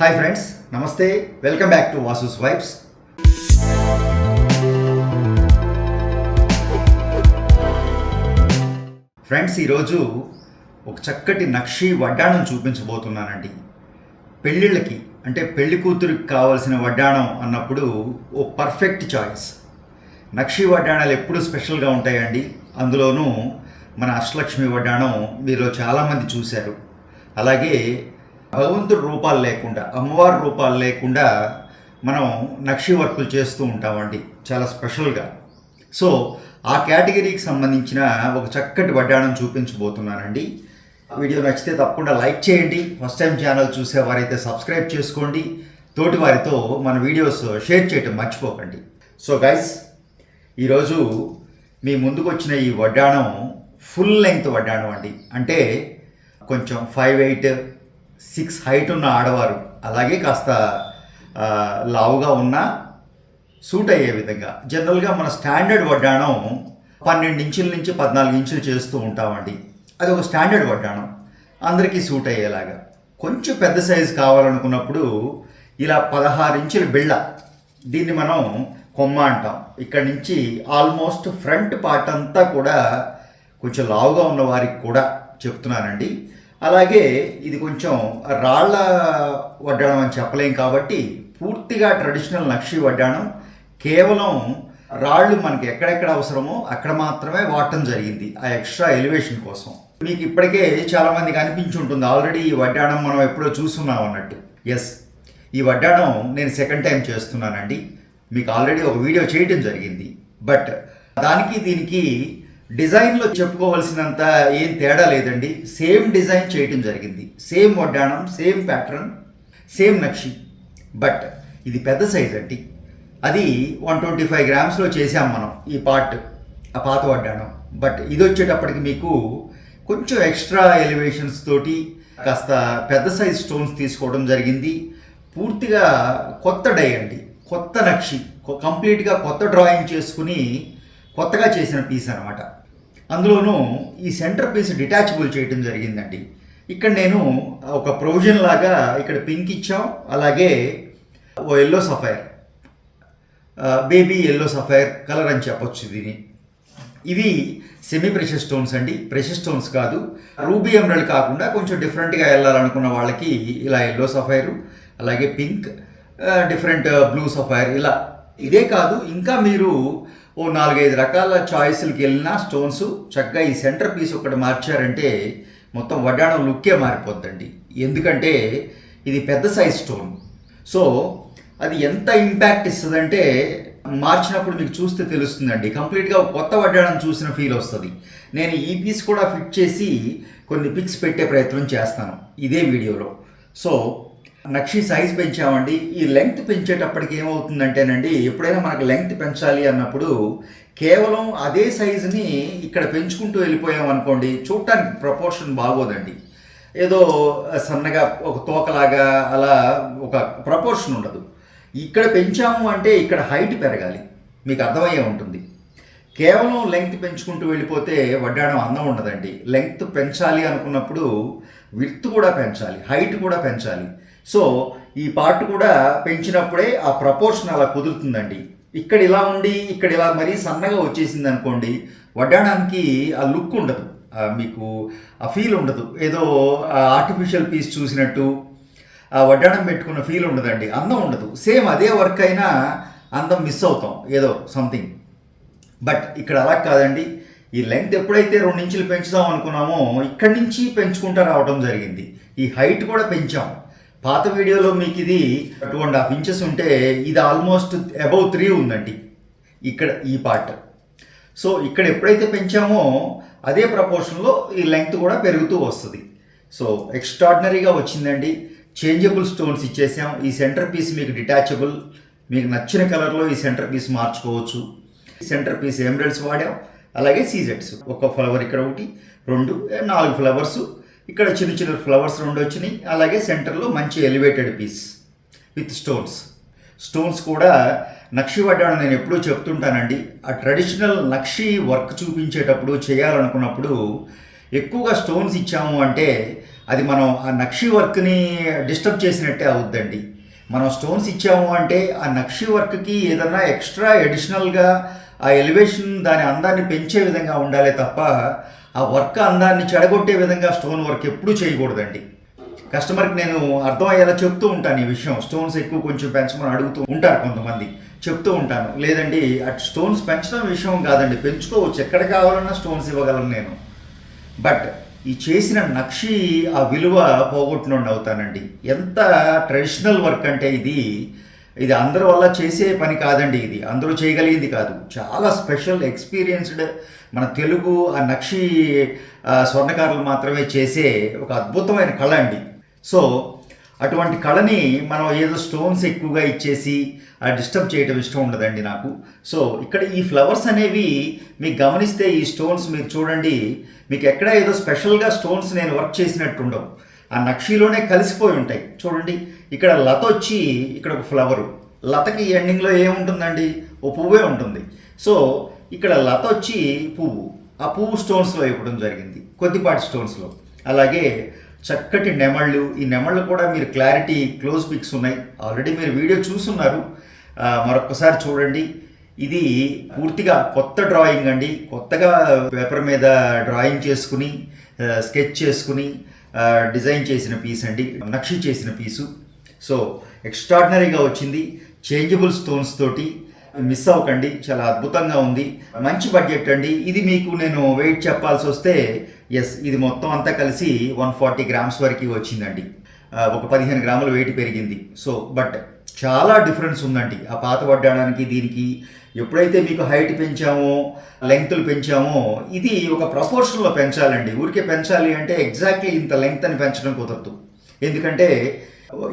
Hi friends నమస్తే. Welcome back to Vasu's vibes friends ఈరోజు ఒక చక్కటి నక్షి వడ్డాణం చూపించబోతున్నానండి. పెళ్ళిళ్ళకి అంటే పెళ్ళి కూతురికి కావాల్సిన వడ్డాణం అన్నప్పుడు ఓ పర్ఫెక్ట్ చాయిస్ నక్షి వడ్డాణాలు ఎప్పుడు స్పెషల్గా ఉంటాయండి. అందులోనూ మన అష్టలక్ష్మి వడ్డాణం మీలో చాలామంది చూశారు. అలాగే భగవంతుడు రూపాలు లేకుండా అమ్మవారి రూపాలు లేకుండా మనం నక్షి వర్కులు చేస్తూ ఉంటామండి చాలా స్పెషల్గా. సో ఆ కేటగిరీకి సంబంధించిన ఒక చక్కటి వడ్డాణం చూపించబోతున్నానండి. వీడియో నచ్చితే తప్పకుండా లైక్ చేయండి ఫస్ట్ టైం ఛానల్ చూసేవారైతే సబ్స్క్రైబ్ చేసుకోండి తోటి వారితో మన వీడియోస్ షేర్ చేయటం మర్చిపోకండి. సో గైస్ ఈరోజు మీ ముందుకు వచ్చిన ఈ వడ్డాణం ఫుల్ లెంగ్త్ వడ్డాణం అండి. అంటే కొంచెం ఫైవ్ ఎయిట్ సిక్స్ హైట్ ఉన్న ఆడవారు అలాగే కాస్త లావుగా ఉన్న సూట్ అయ్యే విధంగా. జనరల్గా మన స్టాండర్డ్ వడ్డాణం పన్నెండు ఇంచుల నుంచి పద్నాలుగు ఇంచులు చేస్తూ ఉంటామండి. అది ఒక స్టాండర్డ్ వడ్డాణం. అందరికీ సూట్ అయ్యేలాగా. కొంచెం పెద్ద సైజు కావాలనుకున్నప్పుడు ఇలా పదహారు ఇంచుల బిళ్ళ దీన్ని మనం కొమ్మ అంటాం. ఇక్కడ నుంచి ఆల్మోస్ట్ ఫ్రంట్ పార్ట్ అంతా కూడా కొంచెం లావుగా ఉన్న వారికి కూడా చెప్తున్నానండి. అలాగే ఇది కొంచెం రాళ్ళ వడ్డాణం అని చెప్పలేం కాబట్టి పూర్తిగా ట్రెడిషనల్ నక్షి వడ్డాణం. కేవలం రాళ్ళు మనకి ఎక్కడెక్కడ అవసరమో అక్కడ మాత్రమే వాడటం జరిగింది ఆ ఎక్స్ట్రా ఎలివేషన్ కోసం. మీకు ఇప్పటికే చాలామందికి అనిపించి ఉంటుంది ఆల్రెడీ ఈ వడ్డాణం మనం ఎప్పుడో చూస్తున్నాం అన్నట్టు. ఎస్ ఈ వడ్డాణం నేను సెకండ్ టైం చేస్తున్నానండి. మీకు ఆల్రెడీ ఒక వీడియో చేయటం జరిగింది. బట్ దానికి దీనికి డిజైన్లో చెప్పుకోవాల్సినంత ఏం తేడా లేదండి. సేమ్ డిజైన్ చేయటం జరిగింది. సేమ్ వడ్డాణం సేమ్ ప్యాటర్న్ సేమ్ నక్షి. బట్ ఇది పెద్ద సైజ్ అండి. అది వన్ ట్వంటీ ఫైవ్ గ్రామ్స్లో చేసాం మనం ఈ పార్ట్ ఆ పాత వడ్డాణం. బట్ ఇది వచ్చేటప్పటికి మీకు కొంచెం ఎక్స్ట్రా ఎలివేషన్స్ తోటి కాస్త పెద్ద సైజ్ స్టోన్స్ తీసుకోవడం జరిగింది. పూర్తిగా కొత్త డై అండి. కొత్త నక్షి. కంప్లీట్గా కొత్త డ్రాయింగ్ చేసుకుని కొత్తగా చేసిన పీస్ అనమాట అందులోనూ ఈ సెంటర్ పీస్ డిటాచబుల్ చేయడం జరిగిందండి. ఇక్కడ నేను ఒక ప్రొవిజన్ లాగా ఇక్కడ పింక్ ఇచ్చాం అలాగే ఓ yellow sapphire baby yellow sapphire colour అని చెప్పొచ్చు దీని. ఇవి సెమీ ప్రెషర్ స్టోన్స్ అండి. ప్రెషర్ స్టోన్స్ కాదు. రూబీ ఎమరల్డ్ కాకుండా కొంచెం డిఫరెంట్గా వెళ్ళాలనుకున్న వాళ్ళకి ఇలా ఎల్లో సఫైర్ అలాగే పింక్ డిఫరెంట్ బ్లూ సఫైర్ ఇలా. ఇదే కాదు ఇంకా మీరు ఓ నాలుగైదు రకాల చాయిస్లకి వెళ్ళిన స్టోన్స్ చక్కగా ఈ సెంటర్ పీస్ ఒకటి మార్చారంటే మొత్తం వడ్డాణం లుక్కే మారిపోద్దండి. ఎందుకంటే ఇది పెద్ద సైజ్ స్టోన్. సో అది ఎంత ఇంపాక్ట్ ఇస్తుందంటే మార్చినప్పుడు మీకు చూస్తే తెలుస్తుందండి. కంప్లీట్గా కొత్త వడ్డాణం చూసిన ఫీల్ వస్తుంది. నేను ఈ పీస్ కూడా ఫిట్ చేసి కొన్ని పిక్స్ పెట్టే ప్రయత్నం చేస్తాను ఇదే వీడియోలో. సో నక్షి సైజ్ పెంచామండి. ఈ లెంగ్త్ పెంచేటప్పటికి ఏమవుతుందంటేనండి ఎప్పుడైనా మనకు లెంగ్త్ పెంచాలి అన్నప్పుడు కేవలం అదే సైజుని ఇక్కడ పెంచుకుంటూ వెళ్ళిపోయాం అనుకోండి చూడటానికి ప్రపోర్షన్ బాగోదండి. ఏదో సన్నగా ఒక తోకలాగా అలా ఒక ప్రపోర్షన్ ఉండదు. ఇక్కడ పెంచాము అంటే ఇక్కడ హైట్ పెరగాలి. మీకు అర్థమయ్యే ఉంటుంది. కేవలం లెంగ్త్ పెంచుకుంటూ వెళ్ళిపోతే వడ్డాణం అందం ఉండదండి. లెంగ్త్ పెంచాలి అనుకున్నప్పుడు విర్త్ కూడా పెంచాలి హైట్ కూడా పెంచాలి. సో ఈ పార్ట్ కూడా పెంచినప్పుడే ఆ ప్రపోర్షన్ అలా కుదురుతుందండి. ఇక్కడ ఇలా ఉండి ఇక్కడ ఇలా మరీ సన్నగా వచ్చేసింది అనుకోండి వడ్డాడానికి ఆ లుక్ ఉండదు. మీకు ఆ ఫీల్ ఉండదు. ఏదో ఆర్టిఫిషియల్ పీస్ చూసినట్టు ఆ వడ్డాణం పెట్టుకున్న ఫీల్ ఉండదండి. అందం ఉండదు. సేమ్ అదే వర్క్ అయినా అందం మిస్ అవుతాం. ఏదో సంథింగ్ బట్ ఇక్కడ అలా కాదండి. ఈ లెంగ్త్ ఎప్పుడైతే రెండు ఇంచులు పెంచుదాం అనుకున్నామో ఇక్కడి నుంచి పెంచుకుంటూ రావడం జరిగింది. ఈ హైట్ కూడా పెంచాం. పాత వీడియోలో మీకు ఇది టూ అండ్ హాఫ్ ఇంచెస్ ఉంటే ఇది ఆల్మోస్ట్ అబౌవ్ త్రీ ఉందండి. ఇక్కడ ఈ పార్ట్. సో ఇక్కడ ఎప్పుడైతే పెంచామో అదే ప్రపోర్షన్లో ఈ లెంగ్త్ కూడా పెరుగుతూ వస్తుంది. సో ఎక్స్ట్రాడినరీగా వచ్చిందండి. చేంజబుల్ స్టోన్స్ ఇచ్చేసాం. ఈ సెంటర్ పీస్ మీకు డిటాచబుల్. మీకు నచ్చిన కలర్లో ఈ సెంటర్ పీస్ మార్చుకోవచ్చు. సెంటర్ పీస్ ఎమరల్స్ వాడాం. అలాగే సీజెట్స్ ఒక ఫ్లవర్ ఇక్కడ ఒకటి రెండు నాలుగు ఫ్లవర్స్ ఇక్కడ చిన్న చిన్న ఫ్లవర్స్ రెండు వచ్చినాయి. అలాగే సెంటర్లో మంచి elevated piece with stones stones కూడా నక్షి వడ్డాణం నేను ఎప్పుడూ చెప్తుంటానండి. ఆ ట్రెడిషనల్ నక్షి వర్క్ చూపించేటప్పుడు చేయాలనుకున్నప్పుడు ఎక్కువగా స్టోన్స్ ఇచ్చాము అంటే అది మనం ఆ నక్షి వర్క్ని డిస్టర్బ్ చేసినట్టే అవుద్దండి. మనం స్టోన్స్ ఇచ్చాము అంటే ఆ నక్షి వర్క్కి ఏదన్నా ఎక్స్ట్రా ఎడిషనల్గా ఆ ఎలివేషన్ దాని అందాన్ని పెంచే విధంగా ఉండాలి తప్ప ఆ వర్క్ అందాన్ని చెడగొట్టే విధంగా స్టోన్ వర్క్ ఎప్పుడూ చేయకూడదండి. కస్టమర్కి నేను అర్థమయ్యేలా చెప్తూ ఉంటాను ఈ విషయం. స్టోన్స్ ఎక్కువ కొంచెం పెంచమని అడుగుతూ ఉంటారు కొంతమంది. చెప్తూ ఉంటాను. లేదండి అటు స్టోన్స్ పెంచడం విషయం కాదండి. పెంచుకోవచ్చు. ఎక్కడ కావాలన్నా స్టోన్స్ ఇవ్వగలను నేను. బట్ ఈ చేసిన నక్షి ఆ విలువ పోగొట్టునుండి అవుతానండి. ఎంత ట్రెడిషనల్ వర్క్ అంటే ఇది ఇది అందరి వల్ల చేసే పని కాదండి ఇది. అందరూ చేయగలిగింది కాదు. చాలా స్పెషల్ ఎక్స్పీరియన్స్డ్ మన తెలుగు ఆ నక్షి స్వర్ణకారులు మాత్రమే చేసే ఒక అద్భుతమైన కళ అండి. సో అటువంటి కళని మనం ఏదో స్టోన్స్ ఎక్కువగా ఇచ్చేసి డిస్టర్బ్ చేయడం ఇష్టం ఉండదండి నాకు. సో ఇక్కడ ఈ ఫ్లవర్స్ అనేవి మీకు గమనిస్తే ఈ స్టోన్స్ మీరు చూడండి మీకు ఎక్కడ ఏదో స్పెషల్గా స్టోన్స్ నేను వర్క్ చేసినట్టు ఉండవు ఆ నక్షీలోనే కలిసిపోయి ఉంటాయి. చూడండి ఇక్కడ లత వచ్చి ఇక్కడ ఒక ఫ్లవరు లతకి ఎండింగ్లో ఏముంటుందండి? ఓ పువ్వే ఉంటుంది. సో ఇక్కడ లత వచ్చి పువ్వు. ఆ పువ్వు స్టోన్స్లో ఇవ్వడం జరిగింది కొద్దిపాటి స్టోన్స్లో అలాగే చక్కటి నెమళ్ళు. ఈ నెమళ్ళు కూడా మీరు క్లారిటీ క్లోజ్ పిక్స్ ఉన్నాయి. ఆల్రెడీ మీరు వీడియో చూస్తున్నారు మరొకసారి చూడండి. ఇది పూర్తిగా కొత్త డ్రాయింగ్ అండి. కొత్తగా పేపర్ మీద డ్రాయింగ్ చేసుకుని స్కెచ్ చేసుకుని డిజైన్ చేసిన పీస్ అండి నక్షి చేసిన పీసు. సో ఎక్స్ట్రాడినరీగా వచ్చింది. చేంజబుల్ స్టోన్స్ తోటి మిస్ అవ్వకండి చాలా అద్భుతంగా ఉంది. మంచి బడ్జెట్ అండి. ఇది మీకు నేను వెయిట్ చెప్పాల్సి వస్తే ఎస్ ఇది మొత్తం అంతా కలిసి వన్ ఫార్టీ గ్రామ్స్ వరకు వచ్చిందండి. ఒక పదిహేను గ్రాములు వెయిట్ పెరిగింది. సో బట్ చాలా డిఫరెన్స్ ఉందండి. ఆ పాత వడ్డాడానికి దీనికి ఎప్పుడైతే మీకు హైట్ పెంచామో లెంగ్త్లు పెంచామో ఇది ఒక ప్రపోర్షన్లో పెంచాలండి. ఊరికే పెంచాలి అంటే ఎగ్జాక్ట్లీ ఇంత లెంగ్త్ అని పెంచడం కుదరదు. ఎందుకంటే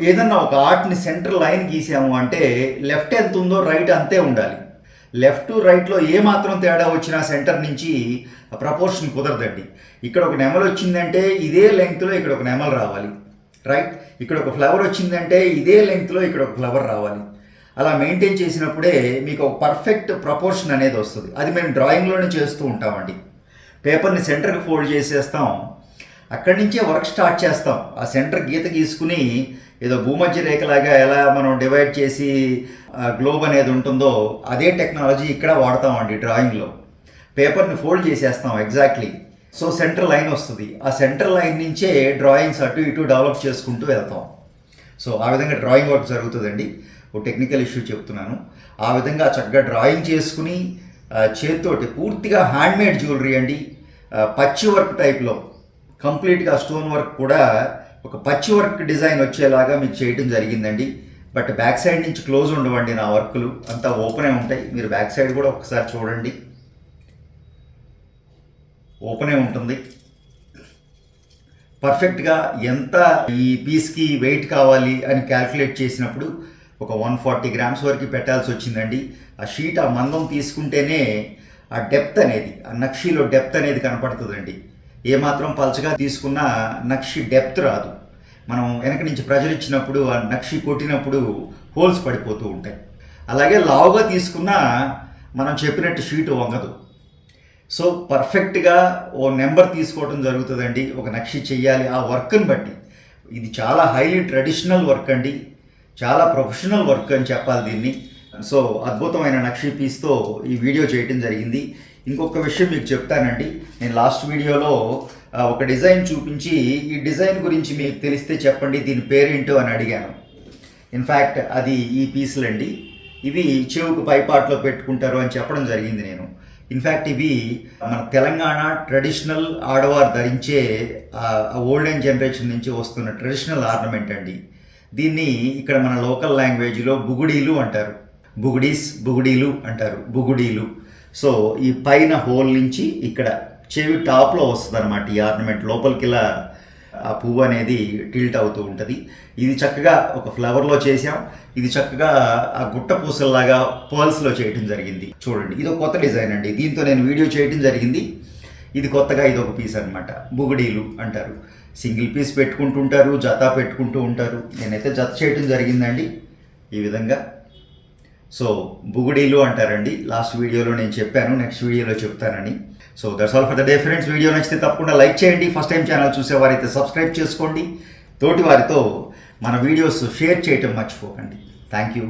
ఏదన్నా ఒక ఆర్ట్ని సెంటర్ లైన్ గీసాము అంటే లెఫ్ట్ ఎంత ఉందో రైట్ అంతే ఉండాలి. లెఫ్ట్ రైట్లో ఏ మాత్రం తేడా వచ్చినా సెంటర్ నుంచి ప్రపోర్షన్ కుదరదండి. ఇక్కడ ఒక నెమలు వచ్చిందంటే ఇదే లెంగ్త్లో ఇక్కడ ఒక నెమలు రావాలి. రైట్ ఇక్కడ ఒక ఫ్లవర్ వచ్చిందంటే ఇదే లెంగ్త్లో ఇక్కడ ఒక ఫ్లవర్ రావాలి. అలా మెయింటైన్ చేసినప్పుడే మీకు ఒక పర్ఫెక్ట్ ప్రపోర్షన్ అనేది వస్తుంది. అది మేము డ్రాయింగ్లోనే చేస్తూ ఉంటామండి. పేపర్ని సెంటర్కి ఫోల్డ్ చేసేస్తాం. అక్కడి నుంచే వర్క్ స్టార్ట్ చేస్తాం. ఆ సెంటర్ గీత గీసుకుని ఏదో భూమధ్య రేఖలాగా ఎలా మనం డివైడ్ చేసి గ్లోబ్ అనేది ఉంటుందో అదే టెక్నాలజీ ఇక్కడ వాడతామండి డ్రాయింగ్లో పేపర్ని ఫోల్డ్ చేసేస్తాం ఎగ్జాక్ట్లీ సో సెంటర్ లైన్ వస్తుంది. ఆ సెంటర్ లైన్ నుంచే డ్రాయింగ్స్ అటు ఇటు డెవలప్ చేసుకుంటూ వెళ్తాం. సో ఆ విధంగా డ్రాయింగ్ వర్క్ జరుగుతుందండి. ఒక టెక్నికల్ ఇష్యూ చెప్తున్నాను. ఆ విధంగా చక్కగా డ్రాయింగ్ చేసుకుని చేతితోటి పూర్తిగా హ్యాండ్మేడ్ జ్యువెలరీ అండి. పచ్చి వర్క్ టైప్లో కంప్లీట్గా స్టోన్ వర్క్ కూడా ఒక పచ్చి వర్క్ డిజైన్ వచ్చేలాగా మీకు చేయటం జరిగిందండి. బట్ బ్యాక్ సైడ్ నుంచి క్లోజ్ ఉండవండి నా వర్కులు అంతా ఓపెనే ఉంటాయి. మీరు బ్యాక్ సైడ్ కూడా ఒకసారి చూడండి. ఓపెనే ఉంటుంది. పర్ఫెక్ట్గా ఎంత ఈ పీస్కి వెయిట్ కావాలి అని క్యాల్కులేట్ చేసినప్పుడు ఒక వన్ ఫార్టీ గ్రామ్స్ వరకు పెట్టాల్సి వచ్చిందండి. ఆ షీట్ ఆ మందం తీసుకుంటేనే ఆ డెప్త్ అనేది ఆ నక్షిలో డెప్త్ అనేది కనపడుతుందండి. ఏమాత్రం పలచగా తీసుకున్నా నక్షి డెప్త్ రాదు. మనం వెనక నుంచి ప్రెజర్ ఇచ్చినప్పుడు ఆ నక్షి కొట్టినప్పుడు హోల్స్ పడిపోతూ ఉంటాయి. అలాగే లావుగా తీసుకున్నా మనం చెప్పినట్టు షీట్ వంగదు. సో పర్ఫెక్ట్గా ఓ నెంబర్ తీసుకోవడం జరుగుతుందండి. ఒక నక్షి చెయ్యాలి. ఆ వర్క్ని బట్టి. ఇది చాలా హైలీ ట్రెడిషనల్ వర్క్ అండి. చాలా ప్రొఫెషనల్ వర్క్ అని చెప్పాలి దీన్ని. సో అద్భుతమైన నక్షి పీస్తో ఈ వీడియో చేయటం జరిగింది. ఇంకొక విషయం మీకు చెప్తానండి. నేను లాస్ట్ వీడియోలో ఒక డిజైన్ చూపించి ఈ డిజైన్ గురించి మీకు తెలిస్తే చెప్పండి. దీని పేరేంటో అని అడిగాను. ఇన్ఫ్యాక్ట్ అది ఈ పీసులండి. ఇవి చెవుకు పైపాట్లో పెట్టుకుంటారు అని చెప్పడం జరిగింది నేను. ఇన్ఫ్యాక్ట్ ఇవి మన తెలంగాణ ట్రెడిషనల్ ఆడవారు ధరించే ఓల్డెన్ జనరేషన్ నుంచి వస్తున్న ట్రెడిషనల్ ఆర్నమెంట్ అండి. దీన్ని ఇక్కడ మన లోకల్ లాంగ్వేజ్లో బుగుడీలు అంటారు. బుగుడీస్ బుగుడీలు అంటారు. బుగుడీలు. సో ఈ పైన హోల్ నుంచి ఇక్కడ చెవి టాప్లో వస్తుంది అనమాట ఈ ఆర్నమెంట్ లోపలికి ఇలా ఆ పువ్వు అనేది టిల్ట్ అవుతూ ఉంటుంది. ఇది చక్కగా ఒక ఫ్లవర్లో చేసాం ఇది చక్కగా ఆ గుట్ట పూసల్లాగా పర్ల్స్లో చేయటం జరిగింది. చూడండి ఇది ఒక కొత్త డిజైన్ అండి. దీంతో నేను వీడియో చేయటం జరిగింది. ఇది కొత్తగా ఇది ఒక పీస్ అనమాట బుగడీలు అంటారు. సింగిల్ పీస్ పెట్టుకుంటుంటారు జత పెట్టుకుంటూ ఉంటారు. నేనైతే జత చేయటం జరిగిందండి. ఈ విధంగా సో బుగుడీలు అంటారండి. లాస్ట్ వీడియోలో నేను చెప్పాను నెక్స్ట్ వీడియోలో చెప్తానని. So that's all for the day friends video నచ్చితే తప్పకుండా లైక్ చేయండి. ఫస్ట్ టైం ఛానల్ చూసేవారైతే సబ్స్క్రైబ్ చేసుకోండి. తోటి వారితో మన వీడియోస్ షేర్ చేయటం మర్చిపోకండి. Thank you